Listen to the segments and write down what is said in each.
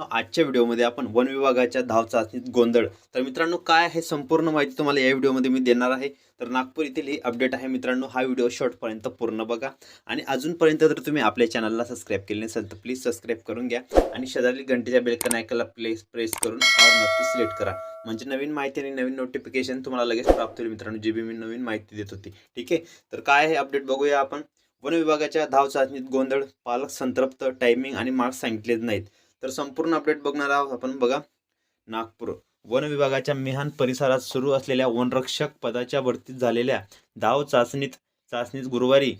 आजच्या व्हिडिओमध्ये आपण वन विभागाच्या धाव चाचणीत गोंधळ. तर मित्रांनो काय आहे संपूर्ण माहिती तुम्हाला या व्हिडिओमध्ये मी देणार आहे. तर नागपूर येथील ही अपडेट आहे मित्रांनो हा व्हिडिओ शॉर्टपर्यंत पूर्ण बघा. आणि अजूनपर्यंत जर तुम्ही आपल्या चॅनलला सबस्क्राईब केले नसेल तर प्लीज सबस्क्राईब करून घ्या. आणि शेजारी घंटेच्या बेलकन ऐकायला प्लेस प्रेस करून नक्की सिलेक्ट करा. म्हणजे नवीन माहिती आणि नवीन नोटिफिकेशन तुम्हाला लगेच प्राप्त होईल मित्रांनो जी बी मी नवीन माहिती देत होती. ठीक आहे? तर काय आहे अपडेट बघूया आपण. वन विभागाच्या धाव चाचणीत गोंधळ पालक संतृप्त टायमिंग आणि मार्क्स सांगितलेच नाहीत. तर संपूर्ण अपडेट बघणार आहोत आपण. बघा नागपूर वन विभागाच्या मिहान परिसरात सुरू असलेल्या वनरक्षक पदाच्या भरतीत झालेल्या धाव चाचणीत चाचणीत गुरुवारी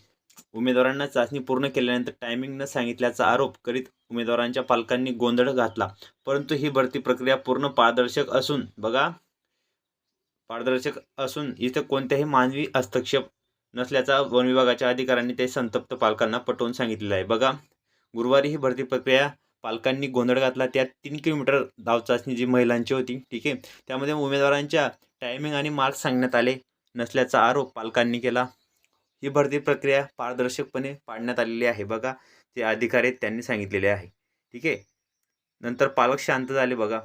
उमेदवारांना चाचणी पूर्ण केल्यानंतर टायमिंग न सांगितल्याचा आरोप करीत उमेदवारांच्या पालकांनी गोंधळ घातला. परंतु ही भरती प्रक्रिया पूर्ण पारदर्शक असून बघा पारदर्शक असून इथं कोणत्याही मानवी हस्तक्षेप नसल्याचा वन विभागाच्या अधिकाऱ्यांनी ते संतप्त पालकांना पटवून सांगितलेलं आहे. बघा गुरुवारी ही भरती प्रक्रिया पालकांनी गोंधळ घातला. त्यात तीन किलोमीटर धावचाचणी जी महिलांची होती ठीक आहे. त्यामध्ये उमेदवारांच्या टायमिंग आणि मार्क सांगण्यात आले नसल्याचा आरोप पालकांनी केला. ही भरती प्रक्रिया पारदर्शकपणे पाडण्यात आलेली आहे बघा. जे अधिकारी आहेत त्यांनी सांगितलेले आहे ठीक आहे. नंतर पालक शांत झाले बघा.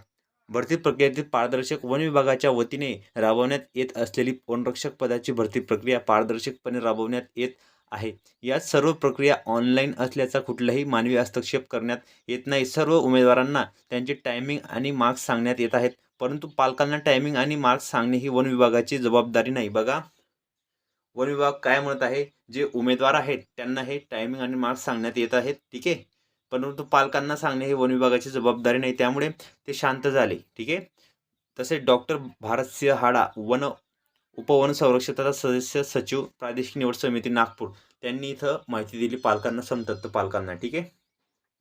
भरती प्रक्रियेतील पारदर्शक वन विभागाच्या वतीने राबवण्यात येत असलेली वनरक्षक पदाची भरती प्रक्रिया पारदर्शकपणे राबवण्यात येत आहे. या सर्व प्रक्रिया ऑनलाईन असल्याचा कुठलाही मानवी हस्तक्षेप करण्यात येत नाही. सर्व उमेदवारांना त्यांचे टायमिंग आणि मार्क्स सांगण्यात येत आहेत. परंतु पालकांना टायमिंग आणि मार्क्स सांगणे ही वन विभागाची जबाबदारी नाही. बघा. वन विभाग काय म्हणत आहे? जे उमेदवार आहेत त्यांना हे टायमिंग आणि मार्क्स सांगण्यात येत आहेत. ठीक आहे? परंतु पालकांना सांगणे ही वन विभागाची जबाबदारी नाही. त्यामुळे ते शांत झाले. ठीक आहे? तसेच डॉक्टर भारतसिंह हाडा वन उपवन संरक्षकता सदस्य सचिव प्रादेशिक निवड समिती नागपूर. त्यांनी इथं माहिती दिली पालकांना संतप्त पालकांना ठीक आहे?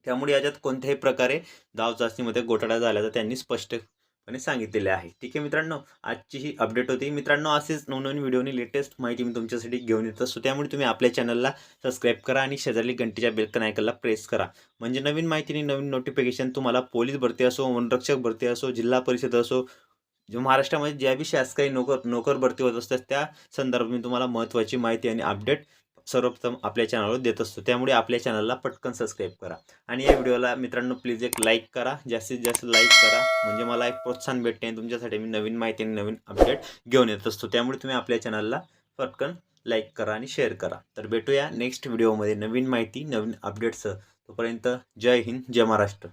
त्यामुळे याच्यात कोणत्याही प्रकारे दाव चाचणीमध्ये घोटाळा झाल्याचं त्यांनी स्पष्टपणे सांगितलेले आहे. ठीक आहे मित्रांनो आजची ही अपडेट होती. मित्रांनो असेच नवनवीन व्हिडिओनी लेटेस्ट माहिती मी तुमच्यासाठी घेऊन येत असतो. त्यामुळे तुम्ही आपल्या चॅनलला सबस्क्राईब करा आणि शेजारी घंटीच्या बेलकन आयकनला प्रेस करा. म्हणजे नवीन माहितीने नवीन नोटिफिकेशन तुम्हाला पोलीस भरती असो वनरक्षक भरती असो जिल्हा परिषद असो जे महाराष्ट्रामध्ये ज्या बी शासकीय नोकर नोकर भरती होत असतात त्या संदर्भात मी तुम्हाला महत्त्वाची माहिती आणि अपडेट सर्वप्रथम आपल्या चॅनलवर देत असतो. त्यामुळे आपल्या चॅनलला पटकन सबस्क्राईब करा. आणि या व्हिडिओला मित्रांनो प्लीज एक लाईक करा. जास्तीत जास्त लाईक करा. म्हणजे मला एक प्रोत्साहन भेटते आणि तुमच्यासाठी मी नवीन माहिती आणि नवीन अपडेट घेऊन येत असतो. त्यामुळे तुम्ही आपल्या चॅनलला पटकन लाईक करा आणि शेअर करा. तर भेटूया नेक्स्ट व्हिडिओमध्ये नवीन माहिती नवीन अपडेट्स तोपर्यंत जय हिंद जय महाराष्ट्र.